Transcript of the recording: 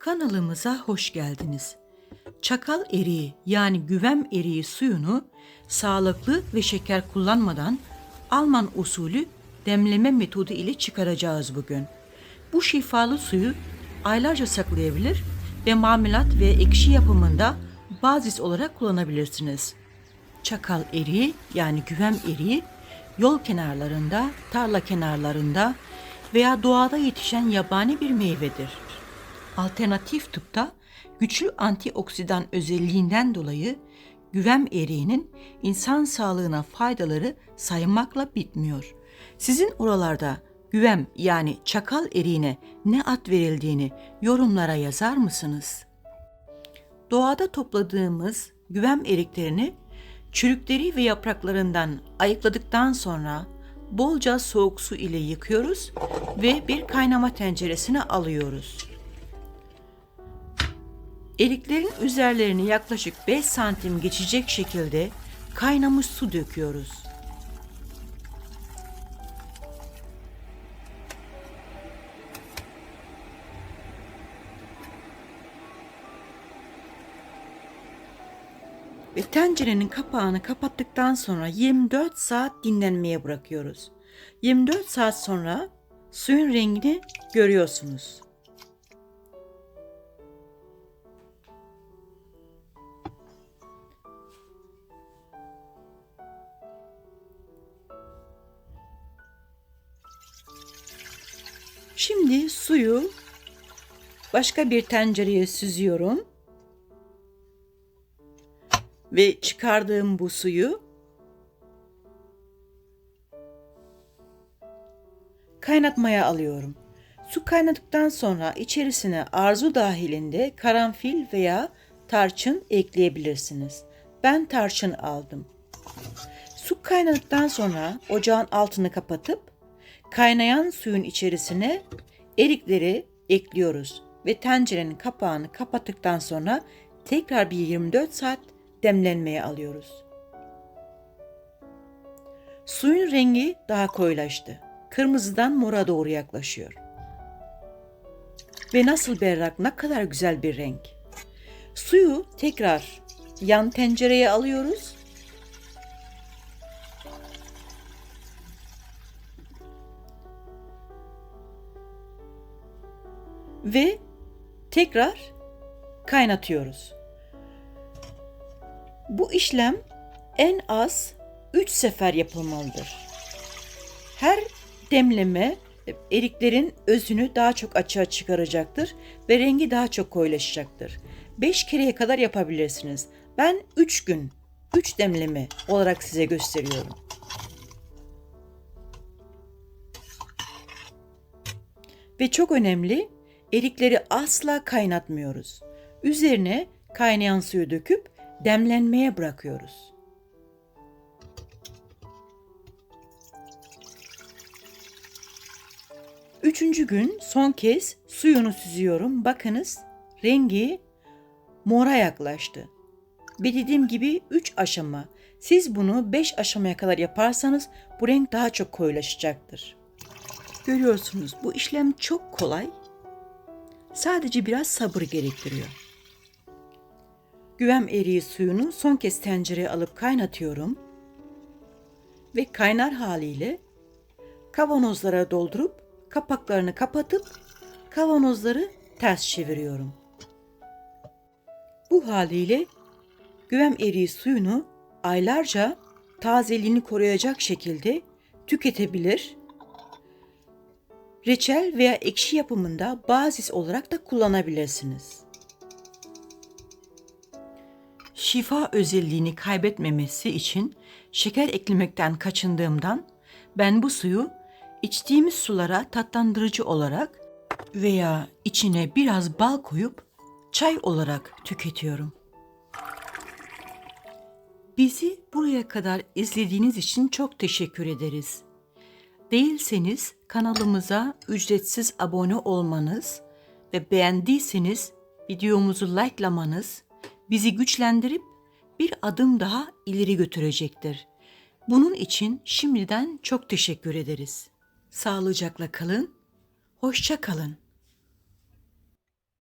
Kanalımıza hoş geldiniz. Çakal eriği yani güvem eriği suyunu sağlıklı ve şeker kullanmadan Alman usulü demleme metodu ile çıkaracağız bugün. Bu şifalı suyu aylarca saklayabilir ve marmelat ve ekşi yapımında bazis olarak kullanabilirsiniz. Çakal eriği yani güvem eriği yol kenarlarında, tarla kenarlarında veya doğada yetişen yabani bir meyvedir. Alternatif tıpta güçlü antioksidan özelliğinden dolayı güvem eriğinin insan sağlığına faydaları saymakla bitmiyor. Sizin oralarda güvem yani çakal eriğine ne ad verildiğini yorumlara yazar mısınız? Doğada topladığımız güvem eriklerini çürükleri ve yapraklarından ayıkladıktan sonra bolca soğuk su ile yıkıyoruz ve bir kaynama tenceresine alıyoruz. Eriklerin üzerlerini yaklaşık 5 santim geçecek şekilde kaynamış su döküyoruz. Ve tencerenin kapağını kapattıktan sonra 24 saat dinlenmeye bırakıyoruz. 24 saat sonra suyun rengini görüyorsunuz. Şimdi suyu başka bir tencereye süzüyorum. Ve çıkardığım bu suyu kaynatmaya alıyorum. Su kaynadıktan sonra içerisine arzu dahilinde karanfil veya tarçın ekleyebilirsiniz. Ben tarçın aldım. Su kaynadıktan sonra ocağın altını kapatıp kaynayan suyun içerisine erikleri ekliyoruz ve tencerenin kapağını kapattıktan sonra tekrar bir 24 saat demlenmeye alıyoruz. Suyun rengi daha koyulaştı. Kırmızıdan mora doğru yaklaşıyor. Ve nasıl berrak, ne kadar güzel bir renk. Suyu tekrar yan tencereye alıyoruz. Ve tekrar kaynatıyoruz. Bu işlem en az 3 sefer yapılmalıdır. Her demleme eriklerin özünü daha çok açığa çıkaracaktır ve rengi daha çok koyulaşacaktır. 5 kereye kadar yapabilirsiniz. Ben 3 gün, 3 demleme olarak size gösteriyorum. Ve çok önemli, erikleri asla kaynatmıyoruz. Üzerine kaynayan suyu döküp demlenmeye bırakıyoruz. Üçüncü gün son kez suyunu süzüyorum. Bakınız rengi mora yaklaştı. Ve dediğim gibi 3 aşama. Siz bunu 5 aşamaya kadar yaparsanız bu renk daha çok koyulaşacaktır. Görüyorsunuz bu işlem çok kolay. Sadece biraz sabır gerektiriyor. Güvem eriği suyunu son kez tencereye alıp kaynatıyorum. Ve kaynar haliyle kavanozlara doldurup kapaklarını kapatıp kavanozları ters çeviriyorum. Bu haliyle güvem eriği suyunu aylarca tazeliğini koruyacak şekilde tüketebilir. Reçel veya ekşi yapımında bazis olarak da kullanabilirsiniz. Şifa özelliğini kaybetmemesi için şeker eklemekten kaçındığımdan ben bu suyu içtiğimiz sulara tatlandırıcı olarak veya içine biraz bal koyup çay olarak tüketiyorum. Bizi buraya kadar izlediğiniz için çok teşekkür ederiz. Değilseniz kanalımıza ücretsiz abone olmanız ve beğendiyseniz videomuzu likelamanız bizi güçlendirip bir adım daha ileri götürecektir. Bunun için şimdiden çok teşekkür ederiz. Sağlıcakla kalın, hoşça kalın.